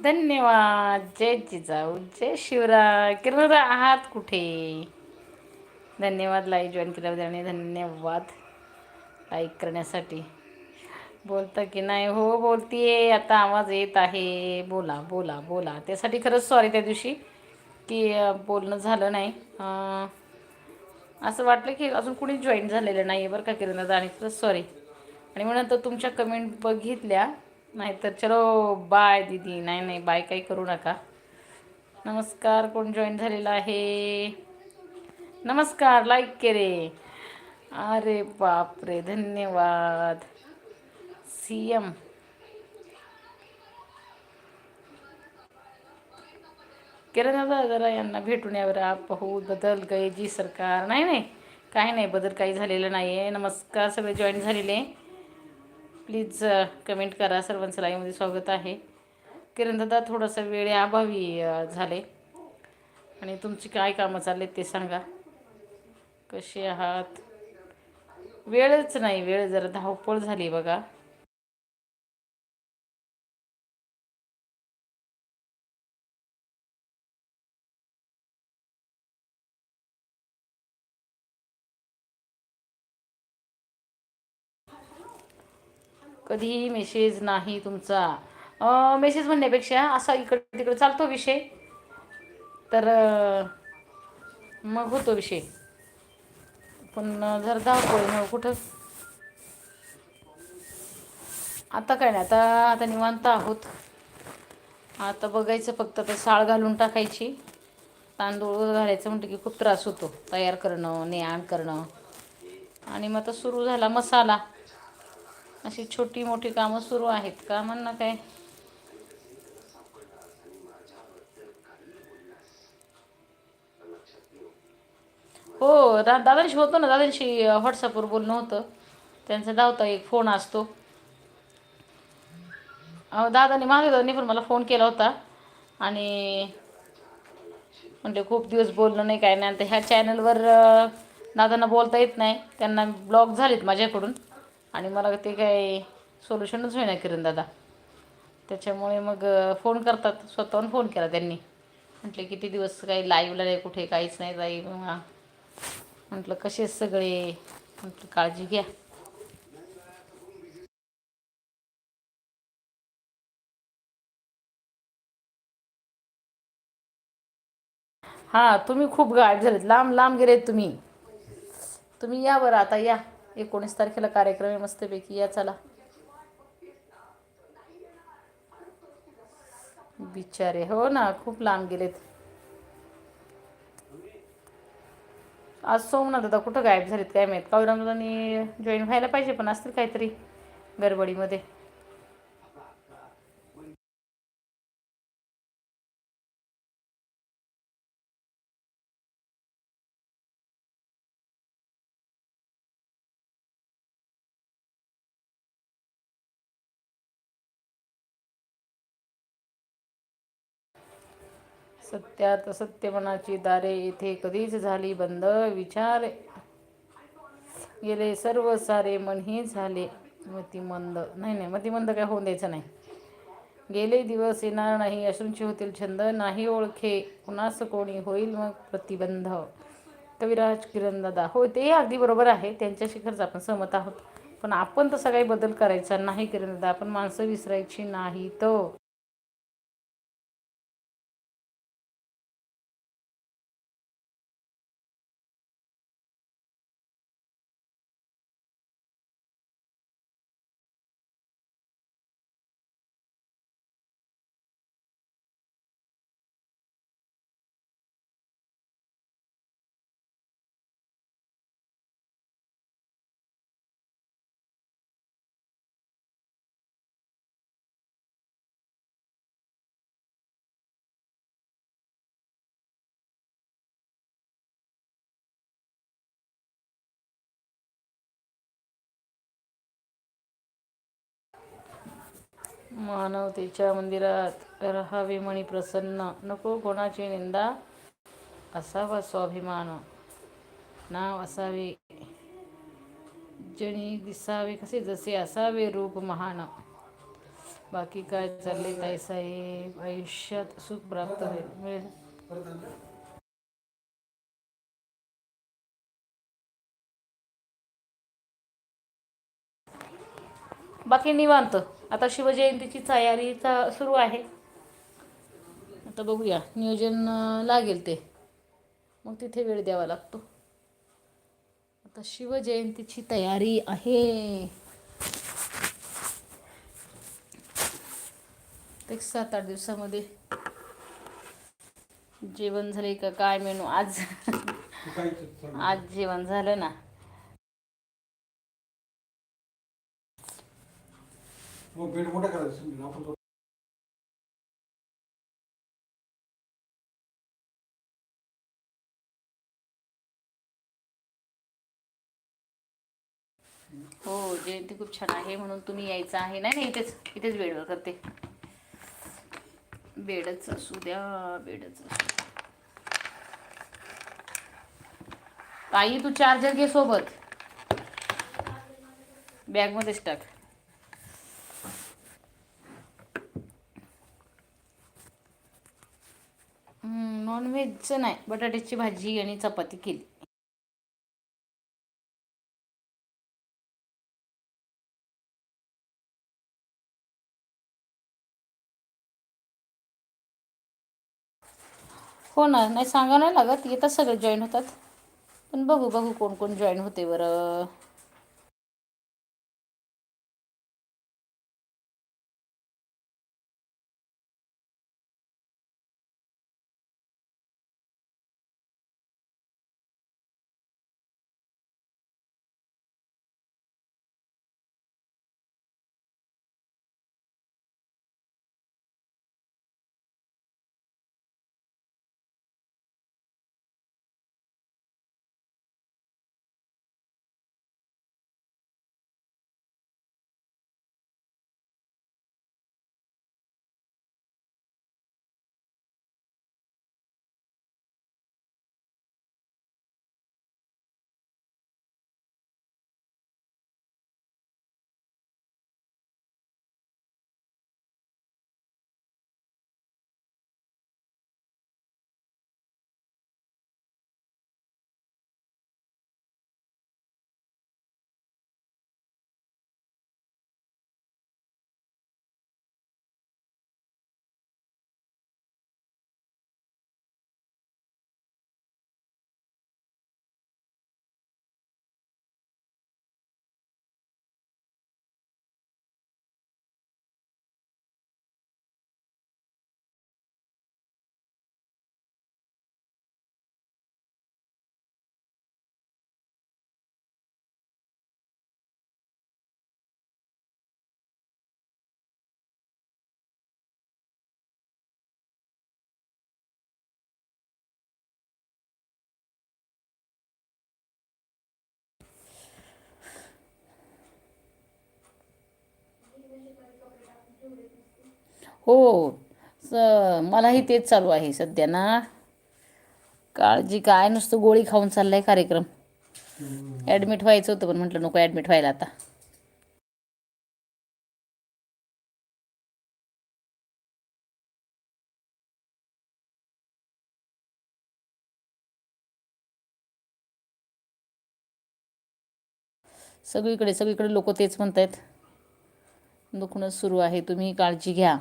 धन्यवाद. जय जिजाऊ. जय शिवराय. किरण आहात कुठे? धन्यवाद लाईव्ह जॉईन केल्याबद्दल आणि धन्यवाद लाईक करण्यासाठी. बोलता की नाही? हो बोलतीये. आता आवाज येत आहे. बोला बोला बोला. त्यासाठी खरंच सॉरी त्या दिवशी की बोलणं झालं नाही. असं वाटलं की अजून कुणी जॉईन झालेलं नाही आहे बरं का किरण दादा आणि खरंच सॉरी आणि म्हणून नंतर तुमच्या कमेंट बघितल्या. नाहीतर चलो बाय दीदी. नाही नाही बाय काही करू नका. नमस्कार कोण जॉईन झालेला आहे? नमस्कार लाईक रे अरे बापरे धन्यवाद. सी एम किरण दादा जरा यांना भेटून यावर आप हो, बदल गए जी सरकार. नाही नाही काही नाही बदल काही झालेलं नाही आहे नमस्कार सगळे जॉईन झालेले. प्लीज कमेंट करा. सर्वांचं लाईव्हमध्ये स्वागत आहे. किरण दादा थोडासा वेळ अभावी झाले. आणि तुमची काय कामं चालले ते सांगा. कसे आहात? वेळच नाही. वेळ जरा धावपळ झाली बघा. कधीही मेसेज नाही तुमचा. मेसेज म्हणण्यापेक्षा असा इकडे तिकडे चालतो विषय. तर मग होतो विषय. पण जर धावपळ मग कुठं? आता काय नाही आता आता निवांत आहोत. आता बघायचं फक्त ते साळ घालून टाकायची. तांदूळ घालायचं म्हटलं की खूप त्रास होतो. तयार करणं ने आण करणं. आणि मग आता सुरू झाला मसाला. अशी छोटी मोठी कामं सुरू आहेत. का म्हणणं काय? हो दा दादांशी होतो ना दादांशी व्हॉट्सअपवर बोलणं होतं. त्यांचा धावता एक फोन असतो. अहो दादाने मागे पण मला फोन केला होता. आणि म्हणजे खूप दिवस बोलणं नाही काय नाही. आता ह्या चॅनलवर दादांना बोलता येत नाही. त्यांना ब्लॉक झालेत माझ्याकडून. आणि मला ते काय सोल्युशनच होईना किरण दादा. त्याच्यामुळे मग फोन करतात. स्वतःहून फोन केला त्यांनी. म्हटले किती दिवस काही लाईवला नाही कुठे काहीच नाही जाई म्हटलं कसे सगळे? म्हटलं काळजी घ्या. हां तुम्ही खूप गाठ झालेत. लांब लांब गेलेत तुम्ही. तुम्ही या बरं आता या. एकोणीस तारखेला कार्यक्रम आहे मस्तपैकी. या चला. बिचारे हो ना खूप लांब गेलेत. आज सोमनाथ दादा कुठं गायब झालेत काय माहीत? कावीराम जॉईन व्हायला पाहिजे पण असतील काहीतरी गडबडीमध्ये. सत्यात सत्यमनाची दारे येथे कधीच झाली बंद विचार गेले सर्व सारे मनही झाले मतिमंद. नाही नाही मतिमंद काय होऊन द्यायचं नाही. गेले दिवस येणार नाही अश्रूंचे होतील छंद नाही ओळखे कुणास कोणी होईल मग प्रतिबंध. कविराज किरणदादा हो ते अगदी बरोबर आहे त्यांच्याशी खरंच आपण सहमत आहोत. पण आपण तसा काही बदल करायचा नाही किरणदादा आपण माणसं विसरायची नाही तर मानवतेच्या मंदिरात राहावे म्हणी प्रसन्न. नको कोणाची निंदा असावा स्वाभिमान. नाव असावे जणी दिसावे कसे जसे असावे रूप महान. बाकी काय चालले ताई साहेब? आयुष्यात सुख प्राप्त होईल. मिळेल. बाकी निवांत. आता शिवजयंतीची तयारी सुरू आहे. आता बघूया नियोजन लागेल ते. मग तिथे वेळ द्यावा लागतो. आता शिवजयंतीची तयारी आहे. एक सात आठ दिवसामध्ये. जेवण झाले का काय मेनू? आज. आज जेवण झालं ना. मग बेड मोठा करायचा आपण तो- हो जयंती खूप छान आहे म्हणून तुम्ही यायचं आहे. नाही नाही इथेच इथेच बेडवर करते. बेडच असू द्या बेडच असू द्या. ताई तू चार्जर घे सोबत. बॅगमध्येच टाक. नॉनव्हेजचं नाही. बटाट्याची भाजी आणि चपाती केली. हो ना नाही सांगा नाही लागत. येतात सगळे जॉईन होतात. पण बघू बघू कोण कोण जॉईन होते बरं. हो. स मलाही तेच चालू आहे सध्या ना. काळजी काय नुसतं गोळी खाऊन चाललाय कार्यक्रम. ॲडमिट व्हायचं होतं पण म्हटलं नको ॲडमिट व्हायला आता. सगळीकडे सगळीकडे लोक तेच म्हणत आहेत दुखणं सुरू आहे तुम्ही काळजी घ्या.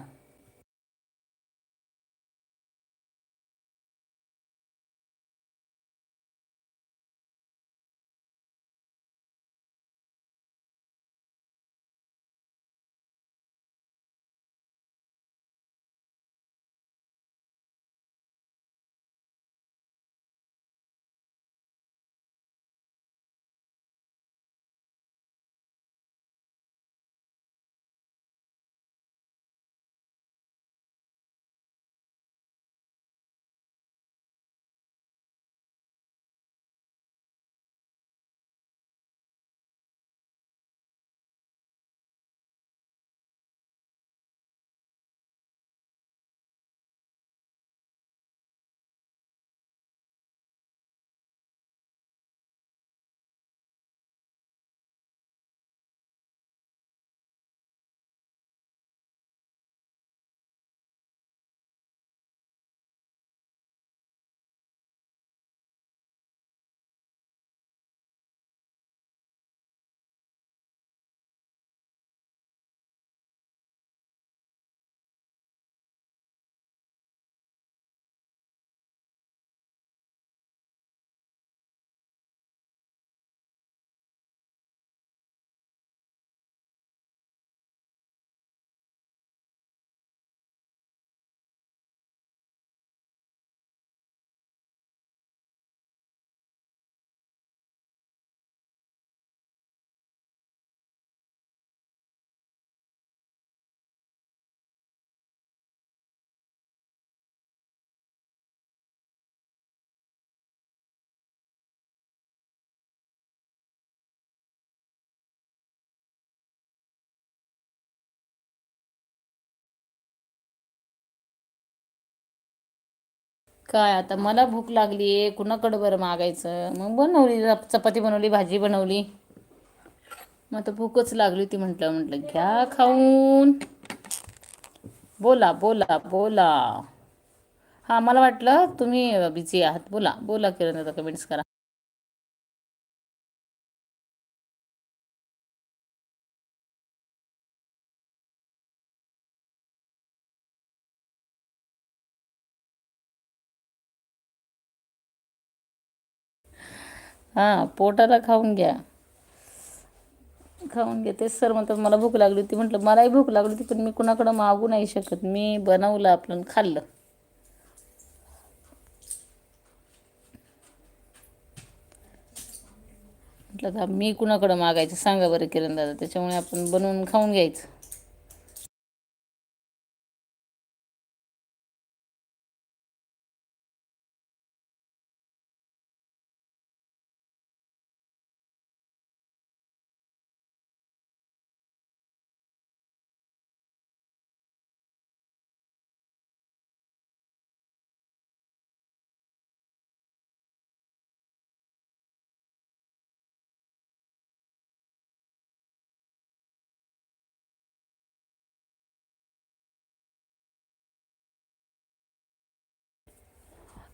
काय आता? मला भूक लागली आहे कुणाकडं बरं मागायचं? मग बनवली चपाती बनवली भाजी बनवली. मग आता भूकच लागली होती म्हटलं म्हटलं घ्या खाऊन. बोला बोला बोला. हां मला वाटलं तुम्ही बिझी आहात. बोला बोला किरण दादा कमेंट्स करा. हां पोटाला खाऊन घ्या. खाऊन घ्या. तेच सर म्हणतात मला भूक लागली होती. म्हटलं मलाही भूक लागली होती पण मी कुणाकडं मागू नाही शकत. मी बनवलं आपलं खाल्लं. म्हटलं का मी कुणाकडं मागायचं? सांगा बरं किरण दादा त्याच्यामुळे आपण बनवून खाऊन घ्यायचं.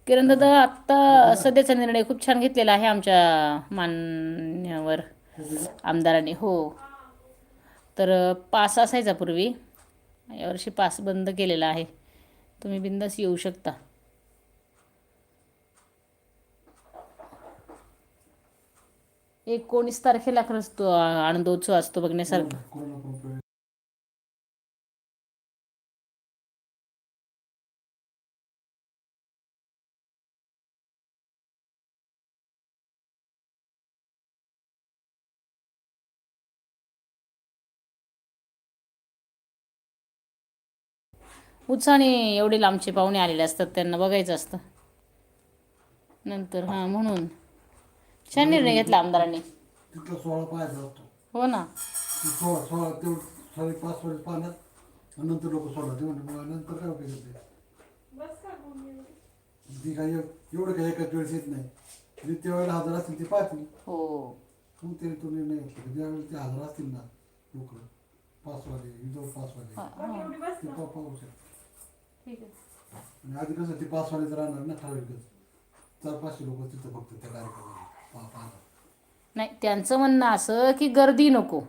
किरण दादा आत्ता सध्याचा निर्णय खूप छान घेतलेला आहे आमच्या मान्यवर आमदारांनी. हो. तर पास असायचा पूर्वी. यावर्षी पास बंद केलेला आहे. तुम्ही बिंदास येऊ शकता. एकोणीस तारखेला खरंच तो आनंदोत्सव असतो बघण्यासारखा. उत्साहाने एवढे लांबचे पाहुणे आलेले असतात त्यांना बघायचं असतं. नंतर हां म्हणून. छान निर्णय घेतला आमदारांनी. तिथला सोळा पाहायचा असतो हो ना. ती सोळा सोळा तेवढं साडे पाच वाजे पाहण्यात. आणि नंतर लोक सोडा ते म्हणते मग नंतर काय उपयोग होते ती एवढं काही एकाच वेळेस येत नाही. जे त्यावेळेला हजर असतील ते पाहतील. हो. मग ते तो निर्णय घेतला ते हजर असतील ना लोक पाच वाजे जवळ पाच वाजे हां, हां. ते पा- पाहू शकतात. ठीक आहे. आणि आधी कसं ते पाच वाजेच राहणार ना ठराविकच चार पाचशे लोक तिथं फक्त त्या कार्यक्रमाला. पाहतात नाही त्यांचं म्हणणं असं की गर्दी नको.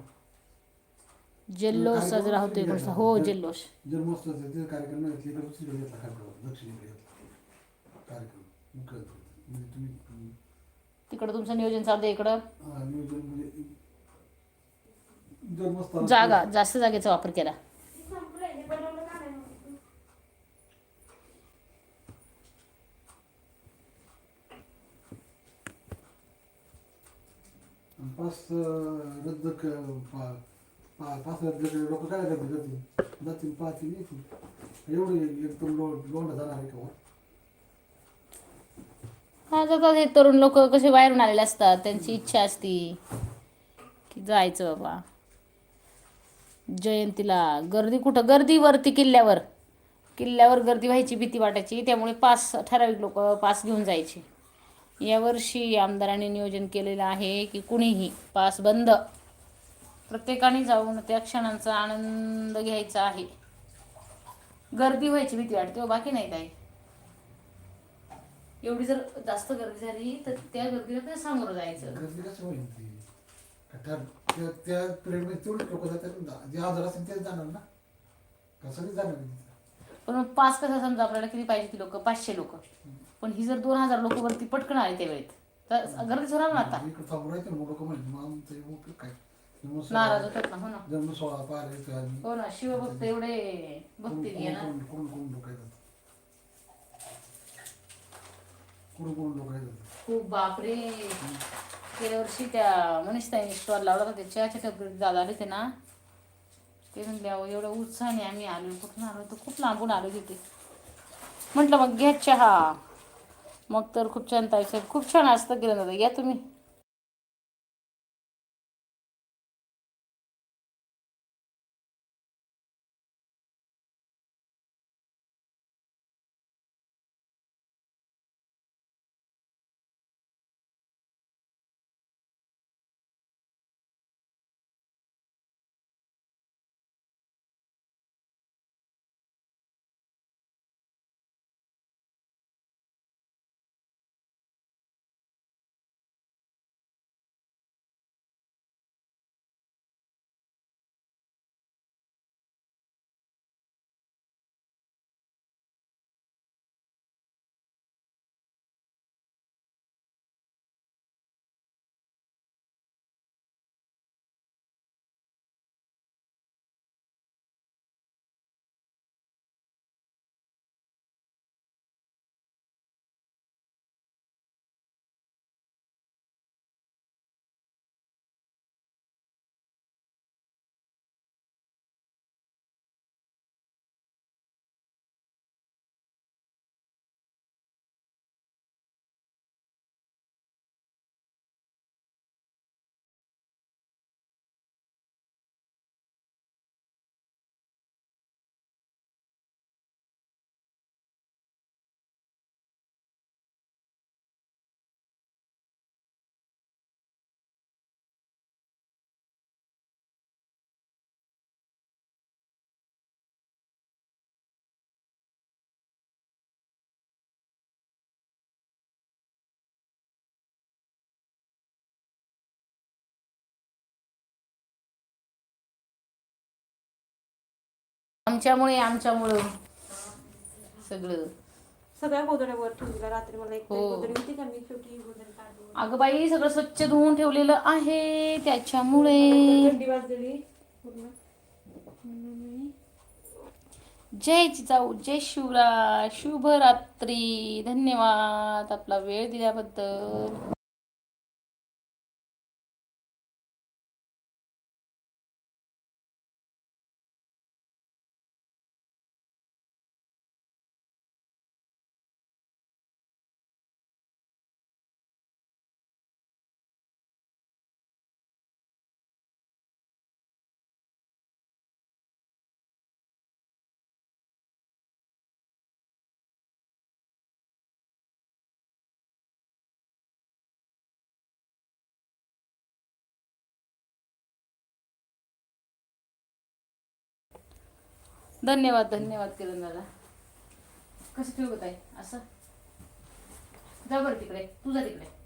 जल्लोष साजरा होतोय एकोणीसला हो जल्लोष. जन्मोत्सवाचे ते कार्यक्रम नाही घेतले तर दुसरीकडे घेतला कार्यक्रम दक्षिणेकडे घेतला. कार्यक्रम. मुख्य म्हणजे तुम्ही तिकडं तुमचं नियोजन चालतं इकडं? हा, नियोजन म्हणजे जागा जास्त जागेचा वापर केला. आणि पाच अं, रद्द क- पा- पा- पाच रद्द केले लोक काय करतील करतील जातील पाहतील येतील एवढं एकदम लो लोंढा जाणार आहे का वर? हा जातात हे तरुण लोक कसे बाहेरून आलेले असतात त्यांची इच्छा असती की जायचं बाबा जयंतीला गर्दी कुठं गर्दी वरती किल्ल्यावर किल्ल्यावर गर्दी व्हायची भीती वाटायची त्यामुळे पास ठराविक लोक पास घेऊन जायचे यावर्षी आमदारांनी नियोजन केलेलं आहे की कुणीही पास बंद. प्रत्येकाने जाऊन त्या क्षणांचा आनंद घ्यायचा आहे. गर्दी व्हायची भीती वाटते हो, बाकी नाही काही एवढी जर जास्त गर्दी झाली तर त्या गर्दीला काय सामोरं जायचं. गर्दी कसं होईल ती. का त्या त्या- त्या पिरियडमध्ये तेवढेच लोक जातात ना. जे हजर असतील तेच जाणार ना? कसं नाही जाणार तिथं. पण मग पाच कसं समजा आपल्याला किती पाहिजे ती लोक? पाचशे लोक. पण ही जर दोन हजार लोक वरती पटकन आले त्या वेळेत तर गर्दीच होणार ना आता. इकडे थांबून राहते ना लोक मग आमचं हे उपयोग काय? जन्म नाराज सोहळा होतात ना हो ना. जन्म सोहळा पाहायला येतो आम्ही. हो ना शिवभक्त एवढे भक्ती कोण आहे ना. कोण कोण कोण लोक येतात कोण कोण लोक येतात खूप बापरे. गेल्या वर्षी त्या मनीषताईने स्टॉल लावला होता त्या चहाच्या टपरीत दादा आले ते ना. ते म्हणले अहो एवढ्या उत्साहाने आम्ही आलो कुठून आलो तर खूप लांबून आलो तिथे. म्हटलं मग घ्या चहा. मग तर खूप छान ताई साहेब खूप छान असतं केलं दादा या तुम्ही. आमच्यामुळे आमच्यामुळं. सगळं. सगळ्या गोदड्यावर रात्री मला एक हो. गोदडी होती का? मी शेवटी गोदडी काढली अगं बाई सगळं स्वच्छ धुवून ठेवलेलं आहे त्याच्यामुळे. थंडी वाजलेली पूर्ण. जय जिजाऊ जय शिवराय. शुभरात्री. धन्यवाद आपला वेळ दिल्याबद्दल. धन्यवाद धन्यवाद किरण दादा. कसं ठेवत आहे असं? जा बरं तिकडे. तुझा तिकडे.